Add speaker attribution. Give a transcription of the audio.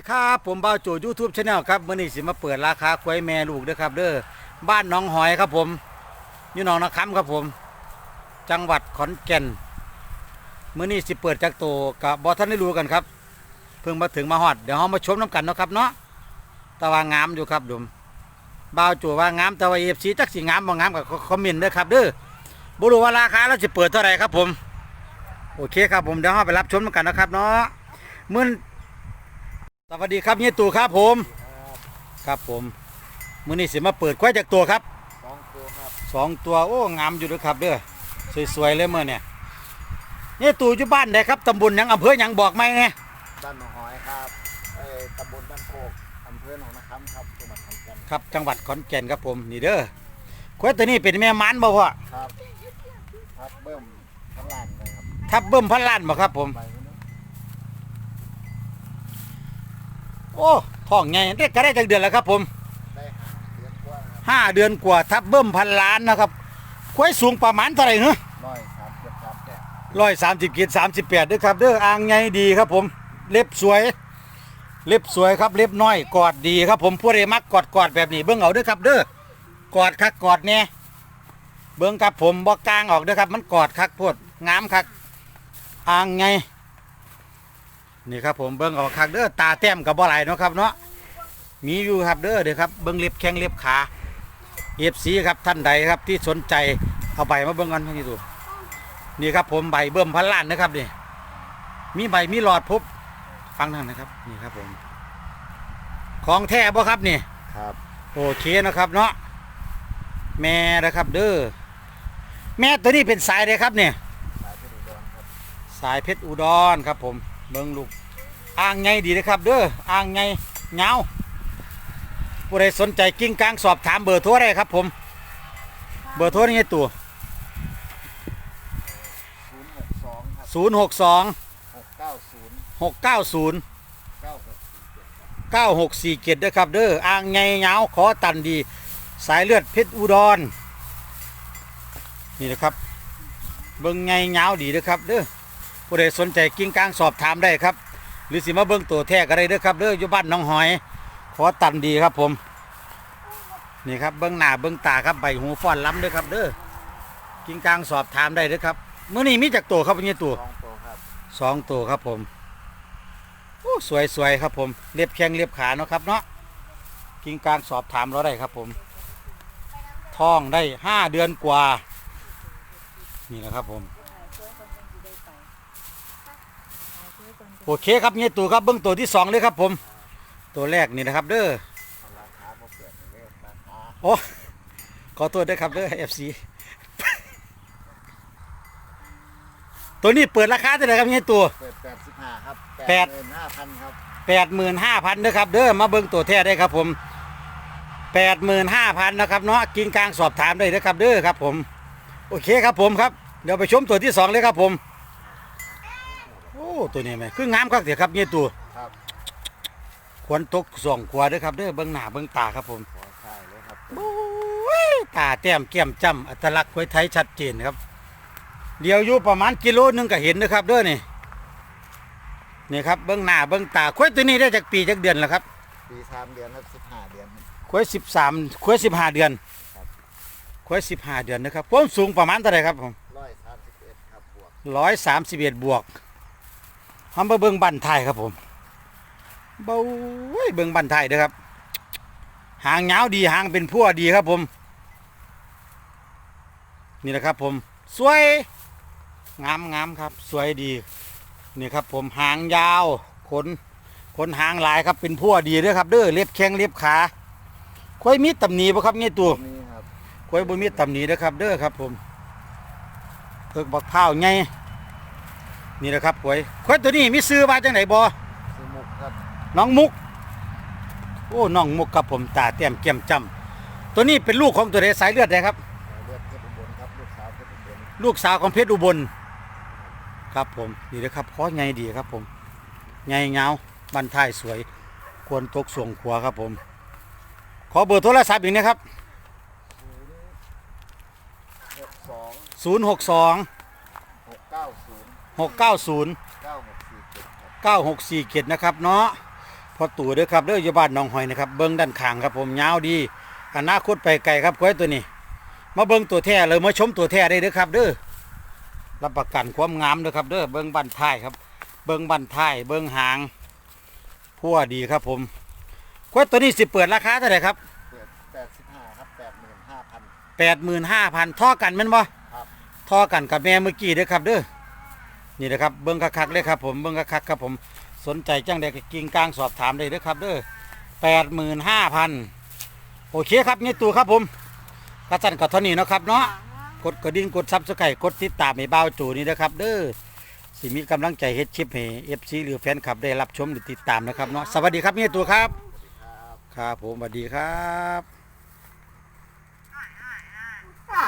Speaker 1: ดีครับผมบ่าวโจยูทูบชาแนลครับมื่อนี้สิมาเปิดราคาควายแม่ลูกเด้อครับ เด้อบ้านน้องหอยครับผมอยู่หนองนาคำครับผม จังหวัดขอนแก่นมื่อนี้สิเปิดจากโตกับบอท่านได้รู้กันครับ เพิ่งมาถึงมาฮอดเดี๋ยวเรามาชมน้ำกันเนาะครับเนาะต่ว่างามอยู่ครับดมบ่าวโจว่างามต่ว่าเอฟซีจักสิงามบ่งามกับคอมเมนต์เด้อครับ เด้อบ่รู้ว่าราคาเราจะเปิดเท่าไหร่ครับผม โอเคครับผมเดี๋ยวเราไปรับชมกันนะครับเนาะเมื่อ สวัสดีครับเฮียตู่ครับผม ครับผมมื้อนี้สิมาเปิดควายจากตัวครับ
Speaker 2: สองตัวครับ
Speaker 1: สองตัวโอ้งามอยู่ด้วยครับเด้อสวยๆเลยเมื่อเนี่ยเฮียตู่อยู่บ้านใดครับตำบลหยังอำเภอหยังบอกไหมไง
Speaker 2: บ้านหนองหอยครับเอ้ยตำบลบ้านโคกอำเภอหนองนาคำครับจังหวัดขอนแก่น
Speaker 1: ครับจังหวัดขอนแก่นครับผมนี่เด้อควายตัวนี้เป็นแม่มันบ่พ่อ
Speaker 2: ครับครับเบิ่มข้างล่างเลยครับ
Speaker 1: ทับเบิ่มพันล้านบ่ครับผม
Speaker 2: ไปนู้น
Speaker 1: โอ้ท้องใหญ่ได้ก็ได้จากเดือนแล้วครับ ผม
Speaker 2: ได้หาเดือนกว่าครับ
Speaker 1: ห้าเดือนกว่าทับเบิ่มพันล้านนะครับควายสูงประมาณเท่าไหร่เนาะ
Speaker 2: ร้อยสามเจ็ดสามแปด
Speaker 1: ร้อยสามสิบกิสามสิบแปดด้วยครับเด้ออ่างไงดีครับผม เล็บสวย เล็บสวยครับ เล็บน้อยกอดดีครับผมผู้ใดมักกอดกอดแบบนี้เบิ้งเอาเด้อครับ เด้อกอดคักกอดแน่เบิ้งครับผมบอกกลางออกเด้อครับ มันกอดคักโพดงามคักอ่างไง นี่ครับผมเบิ้งเอาคักเด้อตาแต้มกับบ่ไหลายเนาะครับเนาะมีอยู่ครับเด้อเด้อครับเบิ้งเล็บแข้งเล็บขาเอฟซีครับท่านใดครับที่สนใจเอาใบมาเบิ้งกันให้ดูนี่ครับผมใบเบิ่มพันล้านนะครับนี่มีใบมีหลอดพบฟังทางนะครับนี่ครับผม ของแท้บ่ครับนี่
Speaker 2: ครับ
Speaker 1: โอเคนะครับเนาะแม่นะครับเด้อแม่ตัวนี้เป็นสายเลยครับเนี่ย
Speaker 2: สายเพชรอุดรครับ
Speaker 1: สายเพชรอุดรครับผม เบิ่งลูกอ่างไงดีนะครับเด้ออ่างไงเงาผู้ใดสนใจกิ้งกลางสอบถามเบอร์โทรได้ครับ ผม เบอร์โทรนี่ไงตัว
Speaker 2: ศูนย์หกสองครับ
Speaker 1: 062
Speaker 2: หกเก้าศูนย์
Speaker 1: 690
Speaker 2: เก้าหกสี่เจ็ด
Speaker 1: 9647เด้อครับเด้ออ่างไงเงาขอตันดี สายเลือดเพชรอุดร นี่นะครับ เบิ่งไงเงาดีเด้อครับเด้อ ผู้ใดสนใจกิ้งกลางสอบถามได้ครับ หรือสิมาเบิ่งตัวแท้ก็ได้เด้อครับเด้ออยู่บ้านหน้องหอย ขอตันดีครับผม นี่ครับเบิ่งหน้าเบิ่งตาครับใบหูฟ้อนล้ำเด้อครับ เด้อกิ้งกลางสอบถามได้เด้อครับมื้อนี้มีจักตัวครับนี่ตัว
Speaker 2: สองตัวครับ
Speaker 1: สองตัวครับผมโอ้สวยสวยครับผมเรียบแข้งเรียบขาเนาะครับเนาะกิ่งกลางสอบถามเราได้ครับผมท้องได้ห้าเดือนกว่า นี่แหละครับผม โอเคครับเนี่ยตัวครับเบื้องตัวที่สองเลยครับผม ตัวแรกนี่นะครับ เด้อ
Speaker 2: ราคาบ่เปิดเลยราคา
Speaker 1: โอ้ขอโทษด้วยครับเด้อ FC ตัวนี้เปิดราคาเท่าไหร่ครับเนี่ยตัว
Speaker 2: เปิดแปดสิบห้าครับ
Speaker 1: แปด
Speaker 2: หมื่นห้าพันครับ
Speaker 1: แปดหมื่นห้าพันนะครับ เด้อมาเบิ่งตัวแท้ได้ครับผมแปดหมื่นห้าพันนะครับเนาะกินกลางสอบถามได้นะครับ เด้อครับผม โอเคครับผมครับเดี๋ยวไปชมตัวที่สองเลยครับผมโอ้ ตัวนี้ไหมคืองามครับเดี๋ยวครับเนี่ยตัว
Speaker 2: ครับ
Speaker 1: ควรตกสองขวาเด้อครับเด้อเบิ่งหน้าเบิ่งตาครับผม
Speaker 2: ขอใช่เลยครับ
Speaker 1: โอ้ยตาแต้มแก้มจ้ำอัตลักษณ์ควยไทยชัดเจนครับ เดี๋ยวอยู่ประมาณกิโลหนึงก็เห็นนะครับเด้อนี่นี่ครับเบิ่งหน้าเบิ่งตาควายตัวนี้ได้จากปีจากเดือนแล้วครับ
Speaker 2: ปีสามเดือนครับสิบห้าเดือนครับ
Speaker 1: ควายสิบสามควายสิบห้าเดือน
Speaker 2: ครับ
Speaker 1: ควายสิบห้าเดือนนะครับความสูงประมาณเท่าไหร่ครับผม
Speaker 2: ร้อยสามสิบเอ็ดครับบวก
Speaker 1: ร้อยสามสิบเอ็ดบวก ทำมาเบิ้งบันไทายครับผมเบ้าเว้ยเบิ้งบันไทายเด้อครับ หางยาวดีหางเป็นพั่วดีครับผม นี่นะครับผม สวยงามงามครับ สวยดีนี่ครับผมหางยาวขนขนหางหลายครับเป็นพั่วดีเด้อครับเด้อเล็บแข้งเล็บขาควายมีตำหนีปะครับเนี่ยตัว
Speaker 2: นี่ครับ
Speaker 1: กล้วยบ่มีตำหนินะครับ เด้อครับ ผมเพิกบักพร้าวไง นี่นะครับกล้วยกล้วยตัวนี้มีซื้อมาจังไหนบ่
Speaker 2: สมุกครับ
Speaker 1: น้องมุก โอ้น้องมุกครับผมตาแต้มแก้มจำตัวนี้เป็นลูกของตัวใดสายเลือดใดครับ
Speaker 2: เลือดเพชรอุบลครับลูกสาวเพชรอุบล
Speaker 1: ลูกสาวของเพชรอุบล ครับผมนี่นะครับขอไงดีครับผมไงเงาบันท้ายสวย ควรตกส่วงขวาครับผม ขอเบอร์โทรศัพท์อีกนะครับ
Speaker 2: หกสอง
Speaker 1: 062
Speaker 2: หกเก้าศูนย์
Speaker 1: 690
Speaker 2: เก้าหกสี่เจ็ดครับ
Speaker 1: 9647นะครับเนาะพพอตู่เด้อครับเด้ออยู่บ้านหนองหอยนะครับ เบิ้งด้านข้างครับผมยาวดีอนาคตไปไกลครับควายตัวนี้ มาเบิ้งตัวแท้เลยมาชมตัวแท้ได้เด้อครับ เด้อรับประกันความงามเด้อครับเด้อเบิ้งบันท้ายครับ เบิ้งบันท้ายเบิ้งหางพัวดีครับผมควายตัวนี้สิเปิดราคาเท่าไหร่ครับ
Speaker 2: เปิดแปดสิบห้าครับแปดหมื่นห้าพัน
Speaker 1: แปดหมื่นห้าพันท่อกันแม่นบ่
Speaker 2: ครับ
Speaker 1: ท่อกันกับแม่เมื่อกี้เด้อครับเด้อ นี่นะครับเบิ้งคักๆเลยครับผมเบิ้งคักๆครับผมสนใจจังใดก็กิ่งกลางสอบถามได้เด้อครับเด้อแปดหมื่นห้าพันโอเคครับนี่ตัวครับผมกระสันกับเท่านี้เนาะครับเนาะกดกระดิ่งกดซับสไครต์กดติดตามให้บ่าวจูนี่นะครับเด้อสิมีกำลังใจเฮ็ดคลิปให้เอฟซีหรือแฟนคลับได้รับชมหรือติดตามนะครับเนาะสวัสดีครับนี่ตัวครับ
Speaker 2: ครับ
Speaker 1: ครับผมสวัสดีครับ